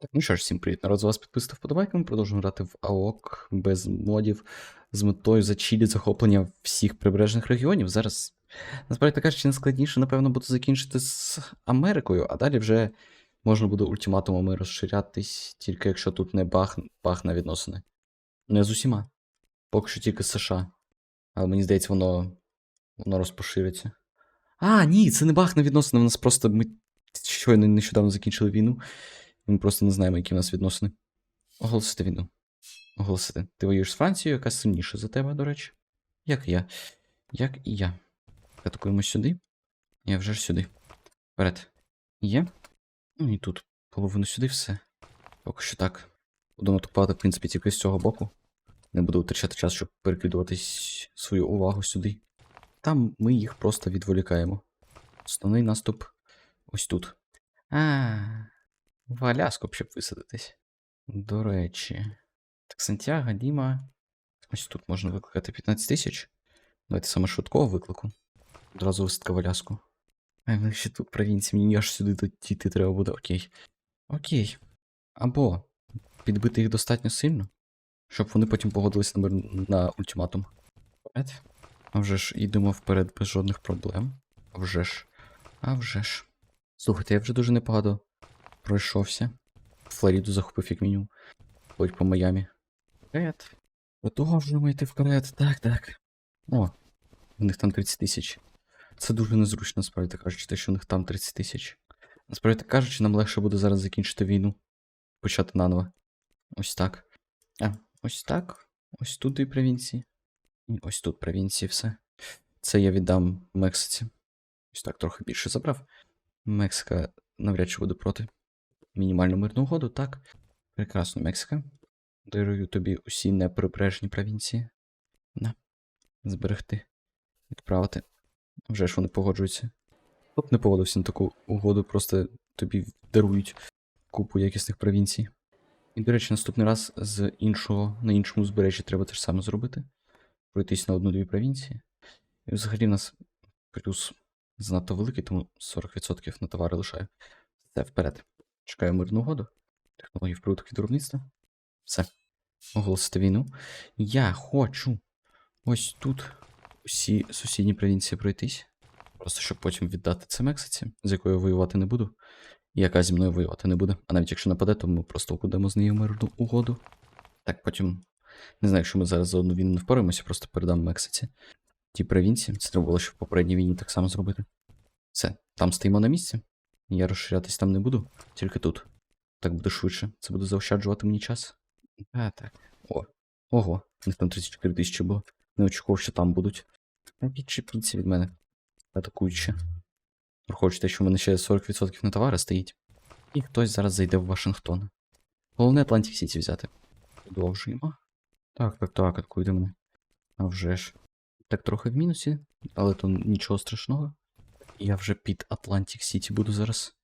Так, ну що ж, всім привіт. Народ з вас підписав вподобайки. Ми продовжуємо грати в АОК без модів з метою зачілі захоплення всіх прибережних регіонів. Зараз, насправді кажучи, найскладніше, напевно, буде закінчити з Америкою, а далі вже можна буде ультиматумами розширятись, тільки якщо тут не бах, бах на відносини. Не з усіма. Поки що тільки з США. Але мені здається, воно, воно розпошириться. А, ні, це не бах на відносини. У нас просто ми щойно нещодавно закінчили війну. Ми просто не знаємо, які в нас відносини. Оголосити війну. Оголосити. Ти воюєш з Францією, яка сильніша за тебе, до речі. Як я. Як і я. Атакуємо сюди. Я вже ж сюди. Вперед. Є. Ну і тут. Половину сюди все. Поки що так. Будемо атакувати, в принципі, тільки з цього боку. Не буду витрачати час, щоб перекидуватись свою увагу сюди. Там ми їх просто відволікаємо. Основний наступ ось тут. А, в Аляску б щоб висадитись. До речі. Так, Сантьяго, Діма. Ось тут можна викликати 15 тисяч. Давайте саме швидкого виклику. Одразу висадка в Аляску. А в ще тут провінції, мені аж сюди дійти треба буде, окей. Окей. Або підбити їх достатньо сильно, щоб вони потім погодились на, на ультиматум. Вперед. А вже ж йдемо вперед без жодних проблем. А вже ж. А вже ж. Слухайте, я вже дуже непогано пройшовся. Флориду захопив як мінімум. Ходь по Майамі. Вперед. Продовжуємо йти вперед. Так, так. О, в них там 30 тисяч. Це дуже незручно, насправді кажучи, те, що в них там 30 тисяч. Насправді кажучи, нам легше буде зараз закінчити війну. Почати наново. Ось так. А, ось так. Ось тут і провінції. І ось тут провінції все. Це я віддам Мексиці. Ось так трохи більше забрав. Мексика навряд чи буде проти. Мінімальну мирну угоду, так. Прекрасно, Мексика. Дарую тобі усі неприбережні провінції. На. Зберегти. Відправити. Вже ж вони погоджуються. Хто не погодився на таку угоду, просто тобі дарують купу якісних провінцій. І, до речі, наступний раз з іншого, на іншому збережжі треба те ж саме зробити. Пройтись на одну-дві провінції. І взагалі в нас плюс занадто великий, тому 40% на товари лишаю. Все вперед. Чекаю мирну угоду. Технології вприток від виробництва. Все. Оголосити війну. Я хочу ось тут усі сусідні провінції пройтись. Просто щоб потім віддати це Мексиці, з якою воювати не буду, і яка зі мною воювати не буде. А навіть якщо нападе, то ми просто укладемо з нею мирну угоду. Так, потім. Не знаю, якщо ми зараз за одну війну не впораємося, просто передам Мексиці. Ті провінції. Це треба було ще в попередній війні так само зробити. Все, там стоїмо на місці. Я розширятись там не буду, тільки тут. Так буде швидше. Це буде заощаджувати мені час. А, так. О. Ого, них там 34 тисячі було. Не очікував, що там будуть. Відчепіться від мене. Атакуючи. Враховуючи те, що в мене ще 40% на товари стоїть. І хтось зараз зайде в Вашингтон. Головне Атлантик Сіті взяти. Продовжуємо. Так, так, так, атакуйте мене. А вже ж. Так трохи в мінусі, але то нічого страшного. Я вже під Атлантик Сіті буду зараз.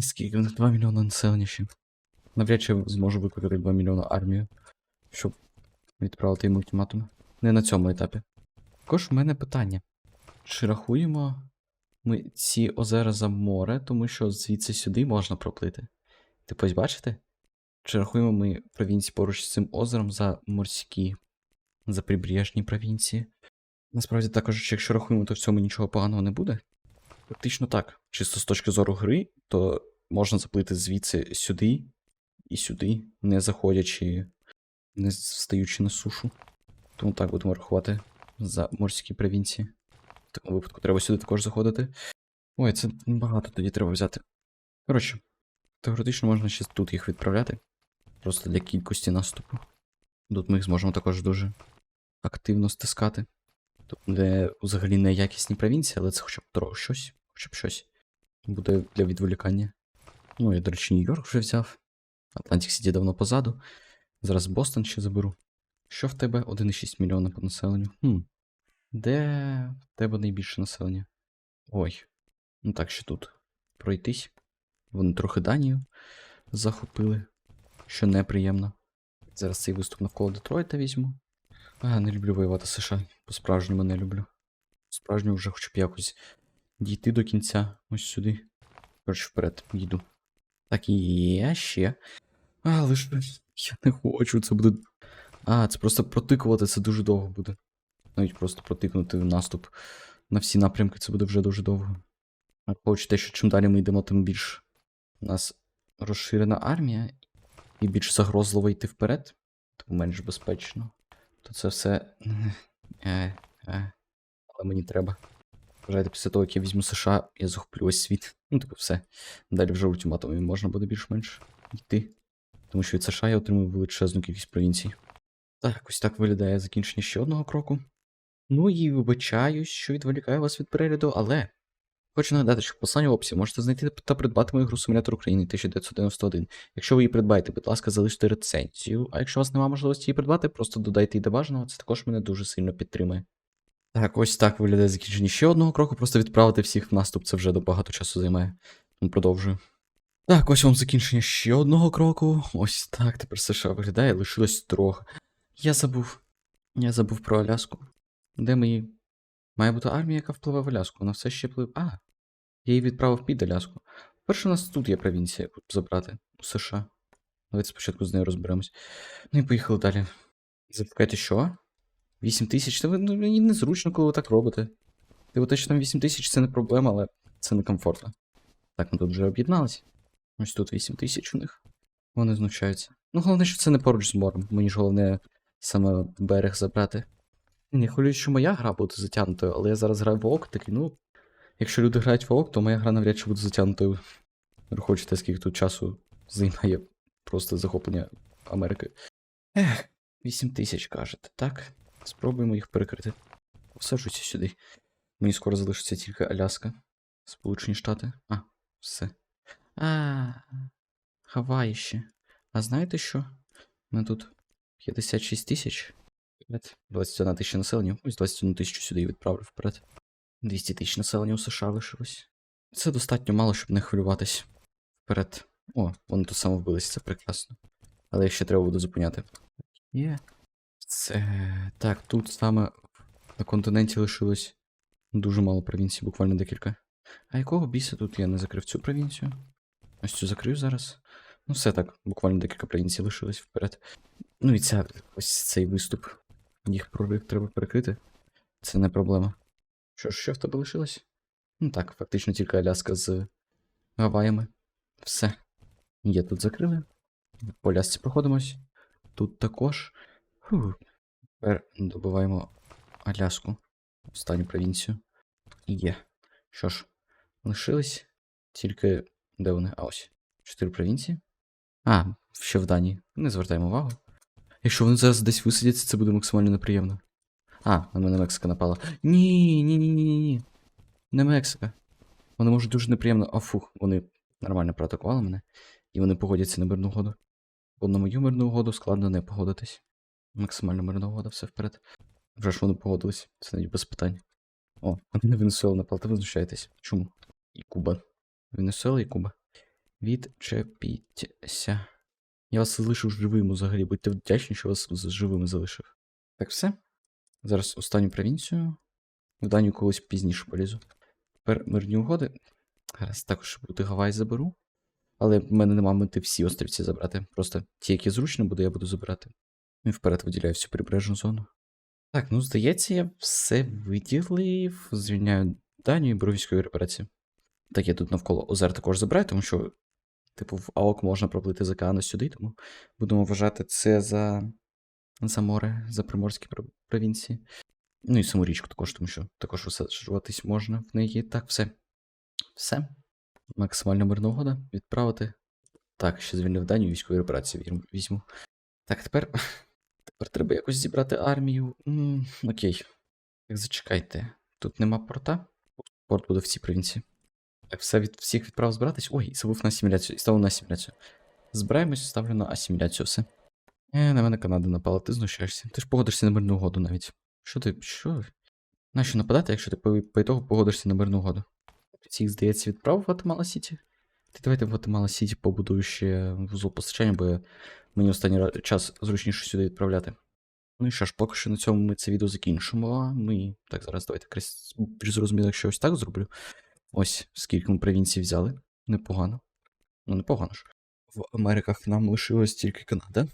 Скільки 2 мільйони населення ще. Навряд чи зможу викликати 2 мільйони армію, щоб відправити їм ультиматум. Не на цьому етапі. Також в мене питання. Чи рахуємо ми ці озера за море, тому що звідси сюди можна проплити? Типу, бачите? Чи рахуємо ми провінції поруч з цим озером за морські, за прибережні провінції? Насправді також, якщо рахуємо, то в цьому нічого поганого не буде. Фактично так. Чисто з точки зору гри, то можна заплити звідси сюди і сюди, не заходячи, не встаючи на сушу. Тому так будемо рахувати за морські провінції. В такому випадку треба сюди також заходити. Ой, це багато тоді треба взяти. Коротше, теоретично можна ще тут їх відправляти. Просто для кількості наступу. Тут ми їх зможемо також дуже активно стискати. Тут не взагалі не якісні провінції, але це хоча б трохи щось. Хоча б щось. Буде для відволікання. Ну, я, до речі, Нью-Йорк вже взяв. Атлантик Сіті давно позаду. Зараз Бостон ще заберу. Що в тебе 1,6 мільйона по населенню? Хм. Де в тебе найбільше населення? Ой. Ну так, ще тут. Пройтись. Вони трохи Данію захопили, що неприємно. Зараз цей виступ навколо Детройта візьму. А, не люблю воювати США. По-справжньому не люблю. По-справжньому вже хочу б якось дійти до кінця ось сюди. Коротше, вперед, їду. Так, я ще Але ж я не хочу, це буде. А, це просто протикувати, це дуже довго буде. Навіть просто протикнути наступ на всі напрямки, це буде вже дуже довго. А те, що чим далі ми йдемо, тим більш у нас розширена армія, і більш загрозливо йти вперед, тому менш безпечно. То це все. Е, е. Але мені треба. Вважайте, після того, як я візьму США, я захоплю весь світ. Ну, типу, все. Далі вже ультиматумі можна буде більш-менш йти. Тому що від США я отримую величезну кількість провінцій. Так, ось так виглядає закінчення ще одного кроку. Ну і вибачаюсь, що відволікаю вас від перегляду, але хочу нагадати, що в посланні в описі можете знайти та придбати мою гру Симулятор України 1991. Якщо ви її придбаєте, будь ласка, залиште рецензію. А якщо у вас немає можливості її придбати, просто додайте її до бажаного, це також мене дуже сильно підтримує. Так, ось так виглядає закінчення ще одного кроку. Просто відправити всіх в наступ це вже багато часу займає. Тому продовжую. Так, ось вам закінчення ще одного кроку. Ось так тепер США виглядає, лишилось трохи. Я забув. Я забув про Аляску. Де мої. Має бути армія, яка впливе в Аляску. Вона все ще пливе. А. Я її відправив під Аляску. Перше, у нас тут є провінція, яку забрати у США. Давайте спочатку з нею розберемось. Ну і поїхали далі. Запускайте, що? 8 тисяч? Це ви- ну, мені незручно, коли ви так робите. Типу, те, що там 8 тисяч це не проблема, але це некомфортно. Так, ми тут вже об'єдналися. Ось тут 8 тисяч у них. Вони знущаються. Ну, головне, що це не поруч з морем. Мені ж головне саме берег забрати. Не хвилююсь, що моя гра буде затягнутою, але я зараз граю в ООК, такий, ну. Якщо люди грають в ООК, то моя гра навряд чи буде затягнутою. Враховуючи скільки тут часу займає просто захоплення Америки. Ех, 8 тисяч кажете, так? Спробуємо їх перекрити. Посаджуйся сюди. Мені скоро залишиться тільки Аляска. Сполучені Штати. А, все. А, Гаваї ще. А знаєте що? Мене тут 56 тисяч. 21 тисяча населення. Ось 21 тисячу сюди і відправлю вперед. 200 тисяч населення у США лишилось. Це достатньо мало, щоб не хвилюватись. Вперед. О, вони тут само вбилися, це прекрасно. Але їх ще треба буде зупиняти. Є. Це. Так, тут саме на континенті лишилось дуже мало провінцій, буквально декілька. А якого біса тут я не закрив цю провінцію? Ось цю закрив зараз. Ну, все так, буквально декілька провінцій лишилось вперед. Ну і ця, ось цей виступ. Їх прорив треба перекрити. Це не проблема. Що ж, що в тебе лишилось? Ну так, фактично тільки Аляска з Гаваями. Все. Є тут закрили. По Алясці проходимось. Тут також. Тепер добиваємо Аляску. Останню провінцію. Є. Що ж, лишились тільки. Де вони? А ось. Чотири провінції. А, ще в Данії. Не звертаємо увагу. Якщо вони зараз десь висадяться, це буде максимально неприємно. А, на мене Мексика напала. Ні, ні, ні, ні, ні, ні. Не Мексика. Вони можуть дуже неприємно. А фух, вони нормально проатакували мене. І вони погодяться на мирну угоду. Бо на мою мирну угоду складно не погодитись. Максимально мирна угода, все вперед. Вже ж вони погодились, це навіть без питань. О, на Венесуелу напали, ви знущаєтесь. Чому? І Куба. Венесуела і Куба. Відчепіться. Я вас залишив живим взагалі. Будьте вдячні, що вас живими залишив. Так, все. Зараз останню провінцію. В Данію колись пізніше полізу. Тепер мирні угоди. Зараз також буде Гавай заберу. Але в мене нема мети всі острівці забрати. Просто ті, які зручно буде, я буду забирати. І вперед виділяю всю прибережну зону. Так, ну здається, я все виділив. Звільняю Данію і беру військові репарації. Так, я тут навколо озер також забираю, тому що, типу, в АОК можна проплити з океану сюди, тому будемо вважати це за, за море, за приморські провінції. Ну і саму річку також, тому що також висаджуватись можна в неї. Так, все. Все. Максимальна мирна угода. Відправити. Так, ще звільнив Данію, військові репарації візьму. Так, тепер. Тепер треба якось зібрати армію. М, окей. Так, зачекайте. Тут нема порта. Порт буде в цій провінції. Так, все від всіх відправ збиратись. Ой, забув на асиміляцію. І ставив на асиміляцію. Збираємось, ставлю на асиміляцію все. Е, на мене Канада напала, ти знущаєшся. Ти ж погодишся на мирну угоду навіть. Що ти. Що? Нащо нападати, якщо ти по, по ітогу погодишся на мирну угоду? Всіх, здається, відправив в Гватемала Сіті. Ти давайте в Гватемала Сіті побудую ще вузол постачання, бо я- мені останній час зручніше сюди відправляти. Ну і що ж, поки що на цьому ми це відео закінчимо. Ми. Так, зараз давайте крізь зрозуміло, якщо ось так зроблю. Ось скільки ми провінцій взяли. Непогано. Ну, непогано ж. в Америках нам лишилось тільки Канада.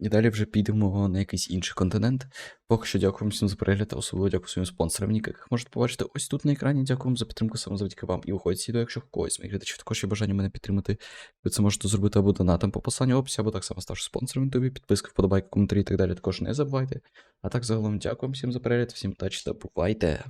І далі вже підемо на якийсь інший континент. Поки що дякую всім за перегляд, особливо дякую своїм спонсорам, яких можете побачити ось тут на екрані. Дякую вам за підтримку саме завдяки вам. І виходить відео, якщо когось моїх глядачів також є бажання мене підтримати. Ви це можете зробити або донатом по посиланню в описі, або так само ставши спонсором ютубі, підписки, вподобайки, коментарі і так далі. Також не забувайте. А так загалом дякую всім за перегляд, всім удачі та бувайте!